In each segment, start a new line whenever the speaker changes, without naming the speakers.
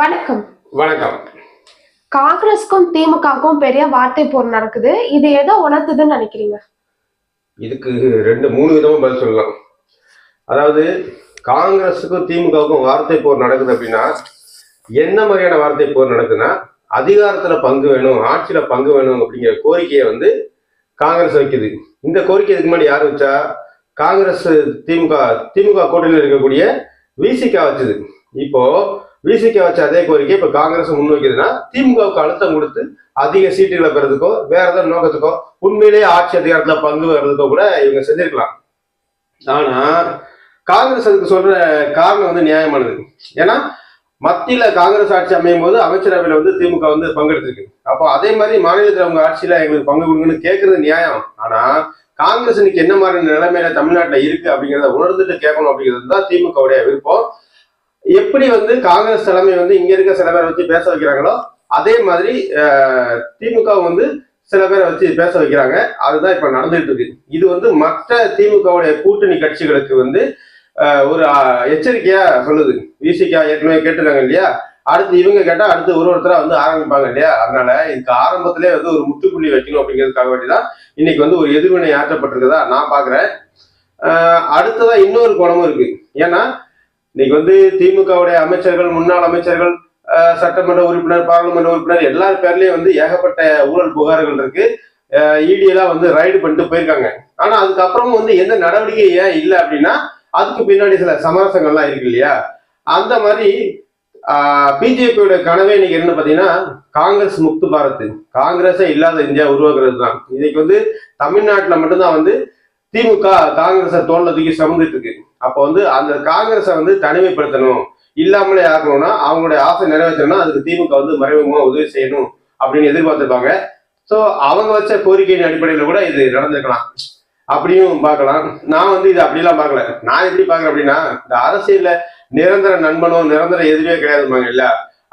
வணக்கம்.
வணக்கம்.
காங்கிரஸ்க்கும் திமுகவுக்கும் பெரிய வார்த்தை போர் நடக்குது. இது எதை உணர்த்துதுன்னு நினைக்கிறீங்க?
இதுக்கு ரெண்டு மூணு விதமா பதில் சொல்லலாம். அதாவது காங்கிரஸுக்கும் திமுகவுக்கும் வார்த்தை போர் நடக்குது அப்படின்னா என்ன மாதிரியான வார்த்தை போர் நடக்குதுன்னா அதிகாரத்துல பங்கு வேணும் ஆட்சியில பங்கு வேணும் அப்படிங்கிற கோரிக்கையை வந்து காங்கிரஸ் வைக்குது. இந்த கோரிக்கை இதுக்கு முன்னாடி யார் வச்சா? காங்கிரஸ் திமுக திமுக கூட்டணியில் இருக்கக்கூடிய விசிகா வச்சது. இப்போ விசிகே வச்ச அதே கோரிக்கை இப்ப காங்கிரஸ் முன்வைக்குதுன்னா திமுகவுக்கு அழுத்தம் கொடுத்து அதிக சீட்டுகளை பெறதுக்கோ வேற ஏதாவது நோக்கத்துக்கோ உண்மையிலேயே ஆட்சி அதிகாரத்துல பங்கு வர்றதுக்கோ கூட இவங்க செஞ்சிருக்கலாம். ஆனா காங்கிரஸ் அதுக்கு சொல்ற காரணம் வந்து நியாயமானது. ஏன்னா மத்தியில காங்கிரஸ் ஆட்சி அமையும் போது அமைச்சரவையில வந்து திமுக வந்து பங்கெடுத்திருக்கு. அப்போ அதே மாதிரி மாநிலத்தில் அவங்க ஆட்சியில எங்களுக்கு பங்கு கொடுங்கன்னு கேட்கறது நியாயம். ஆனா காங்கிரஸ் இன்னைக்கு என்ன மாதிரி நிலைமையில தமிழ்நாட்டில் இருக்கு அப்படிங்கிறத உணர்ந்துட்டு கேட்கணும் அப்படிங்கிறது தான் திமுகவுடைய விருப்பம். எப்படி வந்து காங்கிரஸ் தலைமை வந்து இங்க இருக்க சில பேரை வச்சு பேச வைக்கிறாங்களோ அதே மாதிரி திமுக வந்து சில பேரை வச்சு பேச வைக்கிறாங்க. அதுதான் இப்ப நடந்துட்டு இருக்கு. இது வந்து மற்ற திமுகவுடைய கூட்டணி கட்சிகளுக்கு வந்து ஒரு எச்சரிக்கையா சொல்லுது. விசிகா ஏற்கனவே கேட்டுருக்காங்க இல்லையா? அடுத்து இவங்க கேட்டா அடுத்து ஒரு ஒருத்தரா வந்து ஆரம்பிப்பாங்க இல்லையா? அதனால இதுக்கு ஆரம்பத்திலே வந்து ஒரு முத்துக்குள்ளி வைக்கணும் அப்படிங்கிறதுக்காக வேண்டிதான் இன்னைக்கு வந்து ஒரு எதிர்வினை ஆற்றப்பட்டிருக்கதா நான் பாக்குறேன். அஹ், அடுத்ததா இன்னொரு குணமும் இருக்கு. ஏன்னா இன்னைக்கு வந்து திமுகவுடைய அமைச்சர்கள் முன்னாள் அமைச்சர்கள் சட்டமன்ற உறுப்பினர் பாராளுமன்ற உறுப்பினர் எல்லார் பேர்லயும் வந்து ஏகப்பட்ட ஊழல் புகார்கள் இருக்கு. இடியெல்லாம் வந்து ரைடு பண்ணிட்டு போயிருக்காங்க. ஆனா அதுக்கப்புறமும் வந்து எந்த நடவடிக்கை ஏன் இல்லை அப்படின்னா அதுக்கு பின்னாடி சில சமரசங்கள்லாம் இருக்கு இல்லையா? அந்த மாதிரி பிஜேபியோட கனவே இன்னைக்கு என்ன பாத்தீங்கன்னா காங்கிரஸ் முக்து பாரத். காங்கிரஸே இல்லாத இந்தியா உருவாக்குறது தான். இன்னைக்கு வந்து தமிழ்நாட்டுல மட்டும்தான் வந்து திமுக காங்கிரஸை தோல்ல தூக்கி சுமந்துட்டு இருக்கு. அப்போ வந்து அந்த காங்கிரஸை வந்து தனிமைப்படுத்தணும். இல்லாமலே ஆக்கணும்னா அவங்களுடைய ஆசை நிறைவேற்றணும்னா அதுக்கு திமுக வந்து மறைமுகமாக உதவி செய்யணும் அப்படின்னு எதிர்பார்த்துருப்பாங்க. ஸோ அவங்க வச்ச கோரிக்கையின் அடிப்படையில் கூட இது நடந்திருக்கலாம். அப்படியும் பார்க்கலாம். நான் வந்து இது அப்படிலாம் பார்க்கல. நான் எப்படி பார்க்குறேன் அப்படின்னா இந்த அரசியல்ல நிரந்தர நண்பனோ நிரந்தர எதிரியே கிடையாதுமாங்க இல்ல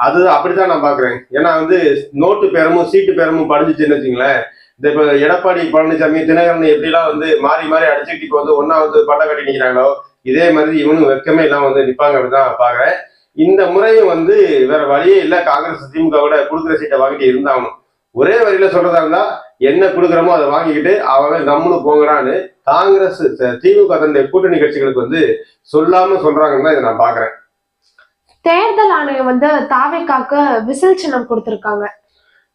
அது அப்படித்தான் நான் பார்க்குறேன். ஏன்னா வந்து நோட்டு பேரமும் சீட்டு பேரமும் படிஞ்சிச்சுன்னு வச்சுங்களேன். இந்த இப்போ எடப்பாடி பழனிசாமி தினகரன் எப்படிலாம் வந்து மாறி மாறி அடிச்சுக்கிட்டு இப்போ வந்து ஒன்றா வந்து பல்ல கட்டி நிற்கிறாங்களோ இதே மாதிரி இவனும் வெக்கமே இல்லாம வந்து நிப்பாங்க அப்படிதான் பாக்குறேன். இந்த முறையும் வந்து வேற வழியே இல்ல. காங்கிரஸ் திமுக கூட கொடுக்குற சீட்டை வாங்கிட்டு இருந்தாகணும். ஒரே வரியில சொல்றதா இருந்தா என்ன கொடுக்குறோமோ அதை வாங்கிக்கிட்டு அவன் கம்முனு போங்கடான்னு காங்கிரஸ் திமுக தன்னுடைய கூட்டணி கட்சிகளுக்கு வந்து சொல்லாம சொல்றாங்கன்னு தான் இதை நான் பாக்குறேன்.
தேர்தல் ஆணையம் வந்து தாவேக்காக்கு விசில் சின்னம் கொடுத்திருக்காங்க.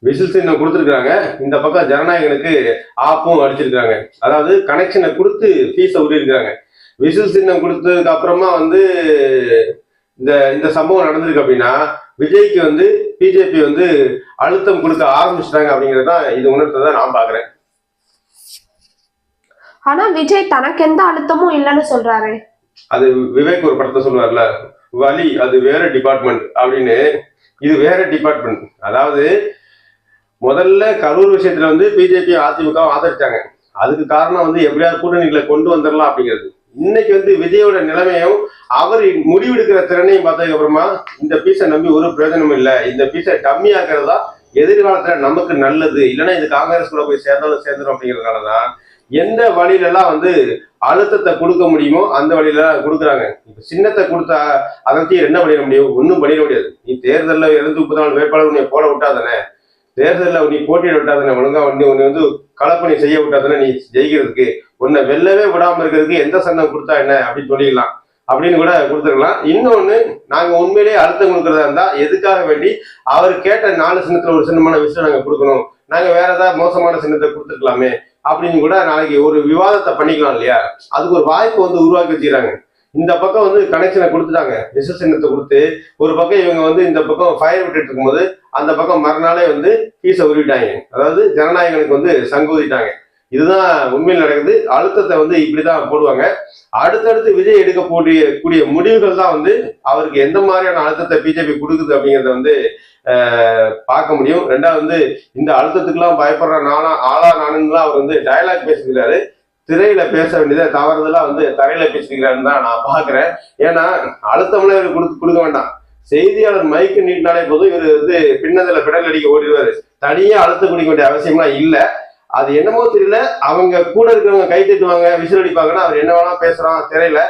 விசில் சின்னம் கொடுத்துருக்காங்க இந்த பக்கம் ஜனநாயகனுக்கு ஆப்பும் அடிச்சிருக்காங்க அதாவது கனெக்ஷனை கொடுத்து ஃபீஸை விட்டிருக்காங்க விசில் சின்னம் கொடுத்ததுக்கு அப்புறமா வந்து இந்த இந்த சம்பவம் நடந்திருக்கு அப்படின்னா விஜய்க்கு வந்து பிஜேபி வந்து அழுத்தம் கொடுக்க ஆரம்பிச்சிட்டாங்க அப்படிங்கிறது தான் இது உணர்த்ததை நான் பாக்குறேன்
ஆனா விஜய் தனக்கு எந்த அழுத்தமும் இல்லைன்னு சொல்றாரு.
அது விவேக் ஒரு படத்தை சொல்லுவார்ல வலி அது வேற டிபார்ட்மெண்ட் அப்படின்னு இது வேற டிபார்ட்மெண்ட் அதாவது முதல்ல கரூர் விஷயத்துல வந்து பிஜேபி அதிமுக ஆதரிச்சாங்க. அதுக்கு காரணம் வந்து எப்படியாவது கூட்டணிகளை கொண்டு வந்துடலாம் அப்படிங்கிறது. இன்னைக்கு வந்து விஜயோட நிலைமையும் அவர் முடிவெடுக்கிற திறனையும் பார்த்ததுக்கு அப்புறமா இந்த பீஸை நம்பி ஒரு பிரயோஜனமும் இல்லை. இந்த பீஸை டம்மி ஆக்குறது தான் எதிர்காலத்துல நமக்கு நல்லது. இல்லைன்னா இது காங்கிரஸ் கூட போய் சேர்ந்தாலும் சேர்ந்துடும் அப்படிங்கிறதுனால தான் எந்த வழியிலலாம் வந்து அழுத்தத்தை கொடுக்க முடியுமோ அந்த வழியில கொடுக்குறாங்க. இப்ப சின்னத்தை கொடுத்தா அதை வச்சு என்ன பண்ணிட முடியும்? ஒன்றும் பண்ணிட முடியாது. நீ தேர்தலில் இருந்து முப்பத்தி நாலு வேட்பாளர் உன்னை போட விட்டாதானே? தேர்தலில் நீ போட்டியிட விட்டாதானே? ஒழுங்கா வந்து உன்னை வந்து களப்பணி செய்ய விட்டாதானே? நீ ஜெயிக்கிறதுக்கு. உன்னை வெல்லவே விடாம இருக்கிறதுக்கு எந்த சந்தம் கொடுத்தா என்ன அப்படின்னு சொல்லிடலாம். அப்படின்னு கூட கொடுத்துருக்கலாம். இன்னொன்னு நாங்க உண்மையிலேயே அழுத்தம் கொடுக்கறதா இருந்தா எதுக்காக வேண்டி அவர் கேட்ட நாலு சின்னத்துல ஒரு சின்னமான விஷயம் நாங்க கொடுக்கணும். நாங்க வேற ஏதாவது மோசமான சின்னத்தை கொடுத்துருக்கலாமே அப்படின்னு கூட நாளைக்கு ஒரு விவாதத்தை பண்ணிக்கலாம் இல்லையா? அதுக்கு ஒரு வாய்ப்பு வந்து உருவாக்கி வச்சுக்கிறாங்க. இந்த பக்கம் வந்து கனெக்ஷனை கொடுத்துட்டாங்க. விச சின்னத்தை கொடுத்து ஒரு பக்கம் இவங்க வந்து இந்த பக்கம் ஃபயர் விட்டுட்டு இருக்கும்போது அந்த பக்கம் மறுநாளே வந்து ஃபீஸை உருவிட்டாங்க. அதாவது ஜனநாயகனுக்கு வந்து சங்கூதிட்டாங்க இதுதான் உண்மையில் நடக்குது. அழுத்தத்தை வந்து இப்படிதான் போடுவாங்க. அடுத்தடுத்து விஜய் எடுக்க கூடிய கூடிய முடிவுகள் தான் வந்து அவருக்கு எந்த மாதிரியான அழுத்தத்தை பிஜேபி கொடுக்குது அப்படிங்கிறத வந்து பார்க்க முடியும். ரெண்டாவது வந்து இந்த அழுத்தத்துக்குலாம் பயப்படுற நானா ஆளா நானுங்களாம் அவர் வந்து டயலாக் பேசிக்கிறாரு. திரையில பேச வேண்டியதை தவறுதெல்லாம் வந்து தரையில பேசிக்கிறாருன்னு தான் நான் பாக்குறேன் ஏன்னா அழுத்தம்லாம் இவர் கொடுத்து கொடுக்க வேண்டாம். செய்தியாளர் மைக்கு நீட்டினாலே போதும். இவர் வந்து பின்னதில் பிடல் அடிக்க ஓடிடுவாரு. தனியா அழுத்தம் குடிக்க வேண்டிய அவசியம்லாம் இல்லை. அது என்னமோ தெரியல. அவங்க கூட இருக்கிறவங்க கை தட்டுவாங்க விசில் அடிப்பாங்கன்னா அவர் என்ன வேணா பேசுறான் திரையில.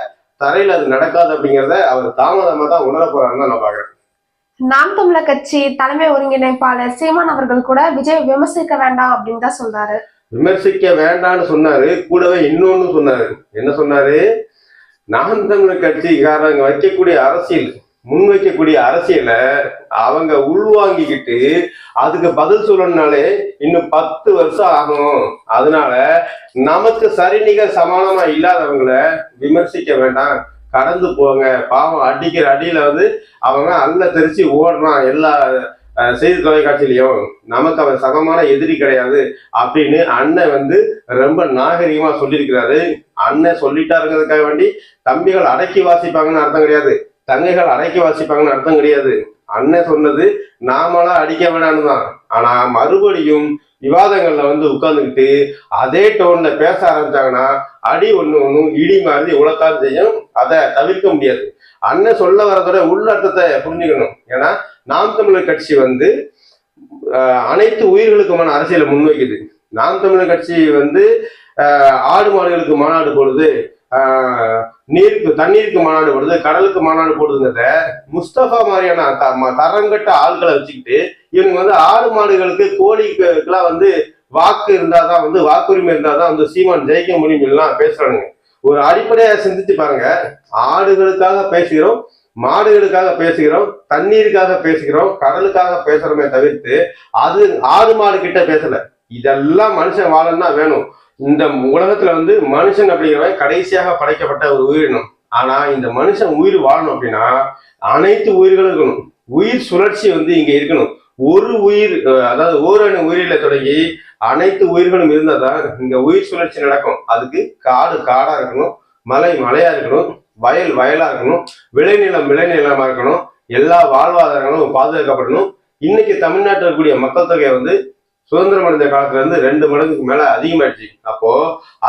தரையில அது நடக்காது அப்படிங்கிறத அவர் தாமதமா தான் உணர போறாருன்னு நான் பாக்குறேன்.
நாம் தமிழர் கட்சி தலைமை ஒருங்கிணைப்பாளர் சீமான் அவர்கள் கூட விஜய் விமர்சிக்க வேண்டாம் அப்படின்னு தான் சொல்றாரு.
விமர்சிக்க வேண்டாம்னு சொன்னாரு கூடவே இன்னொன்னு சொன்னாரு. என்ன சொன்னாரு? நான் தமிழர் கட்சிக்காரங்க வைக்கக்கூடிய அரசியல் முன்வைக்கக்கூடிய அரசியலை அவங்க உள்வாங்கிக்கிட்டு அதுக்கு பதில் சொல்லணும்னாலே இன்னும் பத்து வருஷம் ஆகும். அதனால நமக்கு சரிநிகர் சமானமா இல்லாதவங்கள விமர்சிக்க வேண்டாம். கடந்து போங்க. பாவம் அடிக்கிற அடியில வந்து அவங்க அல்ல தெரிச்சு ஓடுறான் எல்லா செய்தி தொலைக்காட்சியிலையும். நமக்கு அவன் சமமான எதிரி கிடையாது அப்படின்னு அண்ணன் வந்து ரொம்ப நாகரிகமா சொல்லியிருக்கிறாரு. அண்ணன் சொல்லிட்டாருங்கிறதுக்காக வேண்டி தம்பிகள் அடக்கி வாசிப்பாங்கன்னு அர்த்தம் கிடையாது. தங்கைகள் அடைக்க வாசிப்பாங்கன்னு அர்த்தம் கிடையாது. அண்ணன் சொன்னது நாமளா அடிக்க வேணான்னு தான். ஆனா மறுபடியும் விவாதங்கள்ல வந்து உட்கார்ந்துக்கிட்டு அதே டோன்ல பேச ஆரம்பிச்சாங்கன்னா அடி ஒண்ணு ஒண்ணும் இடி மாதிரி உழத்தான் செய்யும். அதை தவிர்க்க முடியாது. அண்ணன் சொல்ல வரதோட உள்ளர்த்தத்தை புரிஞ்சுக்கணும். ஏன்னா நாம் தமிழர் கட்சி வந்து அனைத்து உயிர்களுக்குமான அரசியலை முன்வைக்குது. நாம் தமிழர் கட்சி வந்து ஆடு மாடுகளுக்கு மாநாடு போடுது. நீருக்கு தண்ணீருக்கு மாநாடு போடுது கடலுக்கு மாநாடு போடுதுங்கிறத முஸ்தபா மாதிரியான த- தரங்கட்ட ஆட்களை வச்சுக்கிட்டு இவங்க வந்து ஆடு மாடுகளுக்கு கோழிக்குலாம் வந்து வாக்கு இருந்தாதான் வந்து வாக்குரிமை இருந்தாதான் வந்து சீமான் ஜெயிக்க முடியும் எல்லாம் பேசுறானுங்க. ஒரு அடிப்படையா சிந்திச்சு பாருங்க. ஆடுகளுக்காக பேசுகிறோம் மாடுகளுக்காக பேசுகிறோம் தண்ணீருக்காக பேசுகிறோம் கடலுக்காக பேசுறோமே தவிர்த்து அது ஆடு மாடு கிட்ட பேசல. இதெல்லாம் மனுஷன் வாழன்னா வேணும். இந்த உலகத்துல வந்து மனுஷன் அப்படிங்கிறவன் கடைசியாக படைக்கப்பட்ட ஒரு உயிரினம் ஆனா இந்த மனுஷன் உயிர் வாழணும் அப்படின்னா அனைத்து உயிர்களும் இருக்கணும். உயிர் சுழற்சி வந்து இங்க இருக்கணும். ஒரு உயிர் அதாவது ஓரணு உயிரில தொடங்கி அனைத்து உயிர்களும் இருந்தால் தான் இங்க உயிர் சுழற்சி நடக்கும். அதுக்கு காடு காடா இருக்கணும் மலை மலையா இருக்கணும் வயல் வயலா இருக்கணும் விளைநிலம் விளைநிலமா இருக்கணும் எல்லா வாழ்வாதாரங்களும் பாதுகாக்கப்படணும். இன்னைக்கு தமிழ்நாட்டில் இருக்கக்கூடிய மக்கள் தொகை வந்து சுதந்திரம் அடைந்த காலத்துல இருந்து ரெண்டு மடங்குக்கு மேல அதிகமாயிடுச்சு. அப்போ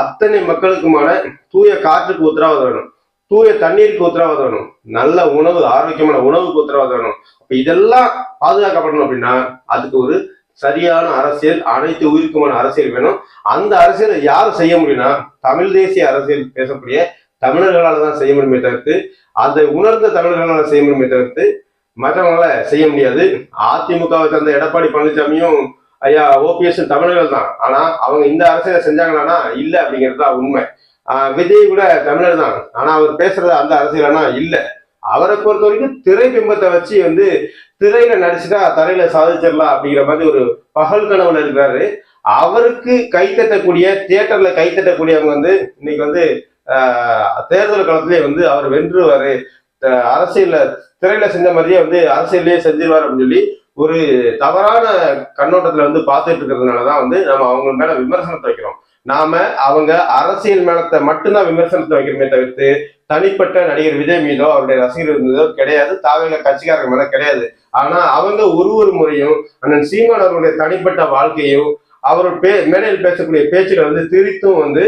அத்தனை மக்களுக்குமான தூய காற்றுக்கு உத்தரவாதம் வேணும். தூய தண்ணீருக்கு உத்தரவாதம் வேணும். நல்ல உணவு ஆரோக்கியமான உணவுக்கு உத்தரவாதம் வேணும். அப்ப இதெல்லாம் பாதுகாக்கப்படணும் அப்படின்னா அதுக்கு ஒரு சரியான அரசியல் அனைத்து உயிருக்குமான அரசியல் வேணும். அந்த அரசியலை யார் செய்ய முடியும்னா தமிழ் தேசிய அரசியல் பேசக்கூடிய தமிழர்களால் தான் செய்ய முடியுமே தவிர்த்து அதை உணர்ந்த தமிழர்களால் செய்ய முடியுமே தவிர்த்து மற்றவங்களால செய்ய முடியாது. அதிமுகவை சேர்ந்த எடப்பாடி பழனிசாமியும் ஐயா ஓபிஎஸ் தமிழர்கள் தான். ஆனா அவங்க இந்த அரசியலை செஞ்சாங்களானா இல்ல அப்படிங்கிறது தான் உண்மை. விஜய் கூட தமிழர் தான். ஆனா அவர் பேசுறது அந்த அரசியலானா இல்ல. அவரை பொறுத்த வரைக்கும் திரை பிம்பத்தை வச்சு வந்து திரையில நடிச்சுட்டா தரையில சாதிச்சிடலாம் அப்படிங்கிற மாதிரி ஒரு பகல் கனவுல இருக்கிறாரு. அவருக்கு கைத்தட்டக்கூடிய தியேட்டர்ல கைத்தட்டக்கூடியவங்க வந்து இன்னைக்கு வந்து தேர்தல் காலத்திலே வந்து அவர் வென்றுவாரு. அரசியல்ல திரையில செஞ்ச மாதிரியே வந்து அரசியல்லயே செஞ்சிருவார் அப்படின்னு சொல்லி ஒரு தவறான கண்ணோட்டத்துல வந்து பார்த்துட்டு இருக்கிறதுனாலதான் வந்து நம்ம அவங்க மேல விமர்சனத்தை வைக்கிறோம். நாம அவங்க அரசியல் மேலத்தை மட்டும்தான் விமர்சனத்தை வைக்கிறோமே தவிர்த்து தனிப்பட்ட நடிகர் விஜய் மீதோ அவருடைய ரசிகர் மீதோ கிடையாது தாவக கட்சிக்காரங்க மேல கிடையாது. ஆனா அவங்க ஒரு ஒரு முறையும் அண்ணன் சீமான் அவருடைய தனிப்பட்ட வாழ்க்கையும் அவர் பே மேடையில் பேசக்கூடிய பேச்சுகளை வந்து திரித்தும் வந்து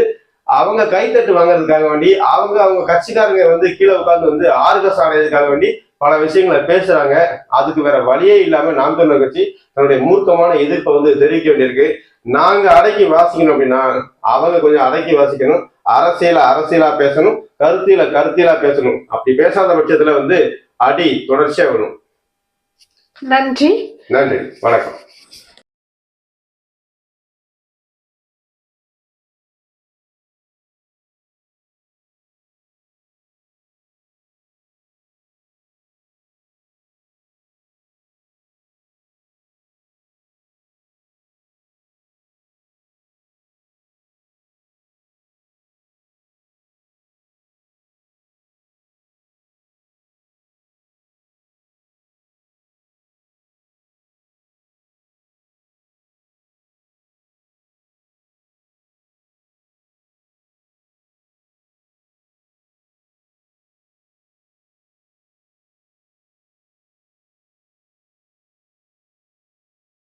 அவங்க கைத்தட்டு வாங்குறதுக்காக வேண்டி அவங்க அவங்க கட்சிக்காரங்க வந்து கீழே உட்காந்து வந்து ஆர்கஸ் ஆடையதுக்காக வேண்டி பல விஷயங்களை பேசுறாங்க. அதுக்கு வேற வழியே இல்லாம நாம் தமிழர் கட்சி தன்னுடைய மூர்க்கமான எதிர்ப்பை வந்து தெரிவிக்க வேண்டியிருக்கு. நாங்க அடக்கி வாசிக்கணும் அப்படின்னா அவங்க கொஞ்சம் அடக்கி வாசிக்கணும். அரசியல அரசியலா பேசணும். கருத்தியல கருத்தியலா பேசணும். அப்படி பேசாத பட்சத்துல வந்து அடி தொடர்ச்சியா வரும்
நன்றி.
நன்றி. வணக்கம்.